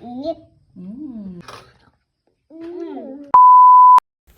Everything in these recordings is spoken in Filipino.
Init. Mm.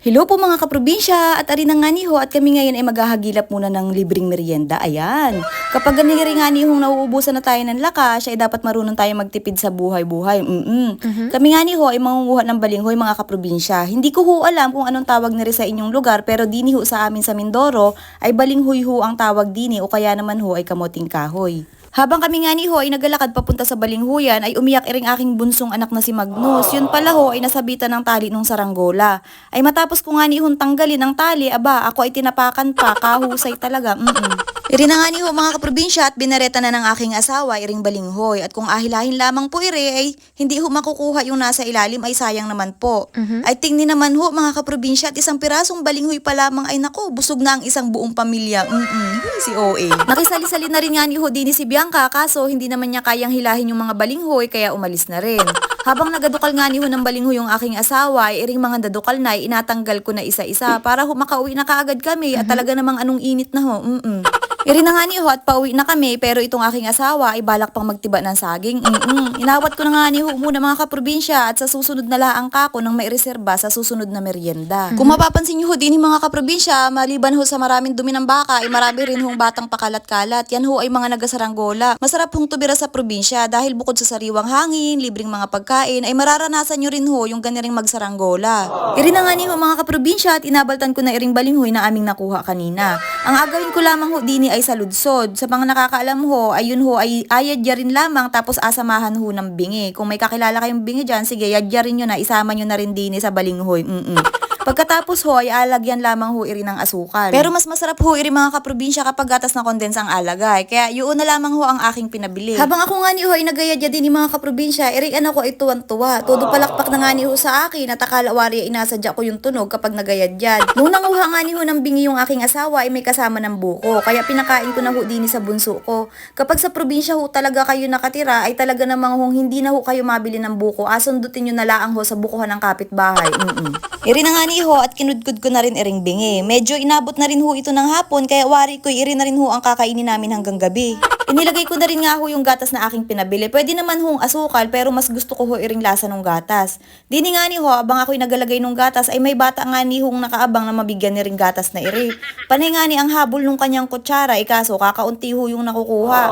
Hello po mga kaprobinsya at ari na nga ni ho at kami ngayon ay maghahagilap muna ng libreng merienda. Ayan. Kapag ganiri nga ni hong nauubusan na tayo ng lakas, ay dapat marunong tayo magtipid sa buhay-buhay. Mm Kami nga ni ho ay mangunguha ng balinghoy mga kaprobinsya. Hindi ko ho alam kung anong tawag nila sa inyong lugar pero dini ho sa amin sa Mindoro ay balinghoy ho ang tawag dini o kaya naman ho ay kamoting kahoy. Habang kami nga ni Ho ay nagalakad papunta sa Balinghuyan ay umiyak iring aking bunsong anak na si Magnus. Yun pala ho ay nasabitan ng tali nung saranggola. Ay matapos ko nga ni Hon tanggalin ang tali, aba ako ay tinapakan pa, kahusay talaga. Mm-mm. Iri na nga ni Ho mga kaprobinsya at binareta na ng aking asawa iring balinghoy. At kung ahilahin lamang po iri ay hindi ho makukuha yung nasa ilalim ay sayang naman po. Ay tingni naman ho mga kaprobinsya at isang pirasong balinghoy pa lamang ay nako busog na ang isang buong pamilya. Mm-mm. Si OA. Nakisali-sali na rin nga ni Ho din si Bianca kaso hindi naman niya kayang hilahin yung mga balinghoy kaya umalis na rin. Habang nagadukal nga ni Ho ng balinghoy yung aking asawa ay iring mga dadukal na ay inatanggal ko na isa-isa para ho makauwi na kaagad kami at talaga namang anong init na ho. Mm-mm. Iri na nga ni Ho at pauwi na kami pero itong aking asawa ay balak pang magtiba ng saging. Mm-mm. Inawat ko na nga ni Ho muna mga kaprobinsya at sa susunod na laang kako nang may reserba sa susunod na merienda. Kung mapapansin niyo ho din mga kaprobinsya, maliban ho sa maraming dumi ng baka ay marami rin hong batang pakalat-kalat. Yan ho ay mga nagasaranggola. Masarap hong tumira sa probinsya dahil bukod sa sariwang hangin, libreng mga pagkain, ay mararanasan nyo rin ho yung ganiring magsaranggola. Iri na nga ni ho mga kaprobinsya at inabaltan ko na iring balinghoy na aming nakuha kanina. Ang agawin ko lamang ho dini ay sa ludsod. Sa mga nakakaalam ho, ayun ho ay ayadya rin lamang tapos asamahan ho ng bingi. Kung may kakilala kayong bingi dyan, sige, yadya rin nyo na, isama nyo na rin dini sa balinghoy. Mm-mm. Pagkatapos ho ay alagyan lamang ho iri ng asukal. Pero mas masarap ho iri mga kaprobinsya kapag gatas na kondens ang alagay. Kaya yun na lamang ho ang aking pinabili. Habang ako nga ni ho ay nagayadya din ni mga kaprobinsya, iri ano ko ay tuwan-tuwa. Todo palakpak na nga ni ho sa akin at akala wari ay inasadya ko yung tunog kapag nagayadyad. Nung nanguha nga ni ho ng bingi yung aking asawa ay may kasama ng buko. Kaya pinakain ko na ho din sa bunso ko. Kapag sa probinsya ho talaga kayo nakatira ay talaga namang hong hindi na ho kayo mabili ng buko. Asundutin nyo na laang ho sa bukuhan ng kapitbahay. Mm-mm. Iri na nga ni ho at kinudkud ko na rin iring bingi. Medyo inabot na rin ho ito ng hapon kaya wari ko iri na rin ho ang kakainin namin hanggang gabi. Inilagay ko na rin nga ho yung gatas na aking pinabili. Pwede naman hong asukal pero mas gusto ko ho iring lasa ng gatas. Dini nga ni ho, abang ako'y nagalagay ng gatas ay may bata nga ni hong nakaabang na mabigyan ni ring gatas na iri. Panay nga ni ang habol nung kanyang kutsara ay kaso kakaunti ho yung nakukuha.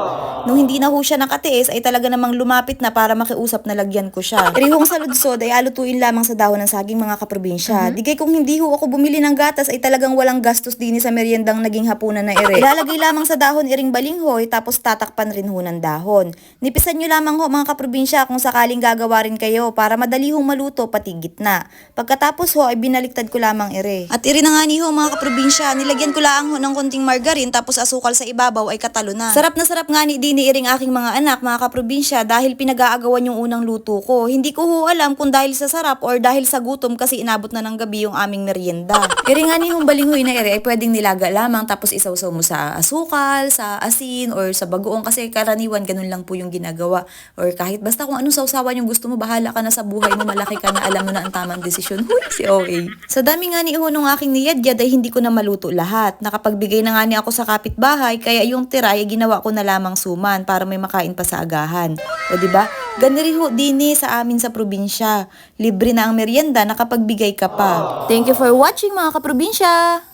Nung hindi na ho siya nakatiis ay talaga namang lumapit na para makiusap na lagyan ko siya. Iri hong sa ludsod ay alutuin lamang sa dahon ng saging mga kaprobinsya. Digay kung hindi ho ako bumili ng gatas ay talagang walang gastos din sa meriendang naging hapunan na ere. Ilalagay lamang sa dahon iring balinghoy tapos tatakpan rin ho ng dahon. Nipisan nyo lamang ho mga kaprobinsya kung sakaling gagawa rin kayo para madali hong maluto pati gitna. Pagkatapos ho ay binaliktad ko lamang ere. At iri na nga ni ho mga kaprobinsya, nilagyan ko lang ho ng konting margarine tapos asukal sa ibabaw ay katalo na. Sarap na sarap nga ni dini iring aking mga anak mga kaprobinsya dahil pinag-aagawan yung unang luto ko. Hindi ko ho alam kung dahil sa sarap or dahil sa gutom kasi inabot na ng gabi yung aming merienda. Iri nga ni hong balinghoy na ere ay pwedeng nilaga lamang tapos isawsaw mo sa asukal, sa asin or sa bagoong kasi karaniwan ganun lang po yung ginagawa. Or kahit basta kung anong sausawan yung gusto mo, bahala ka na sa buhay mo, malaki ka na, alam mo na ang tamang desisyon. Huy, si OA. Sa dami nga ni Iho nung aking niyadyad ay hindi ko na maluto lahat. Nakapagbigay na nga ni ako sa kapitbahay, kaya yung tira ay ginawa ko na lamang suman para may makain pa sa agahan. O di ba? Ganiri ho dini sa amin sa probinsya. Libre na ang merienda, nakapagbigay ka pa. Thank you for watching mga kaprobinsya!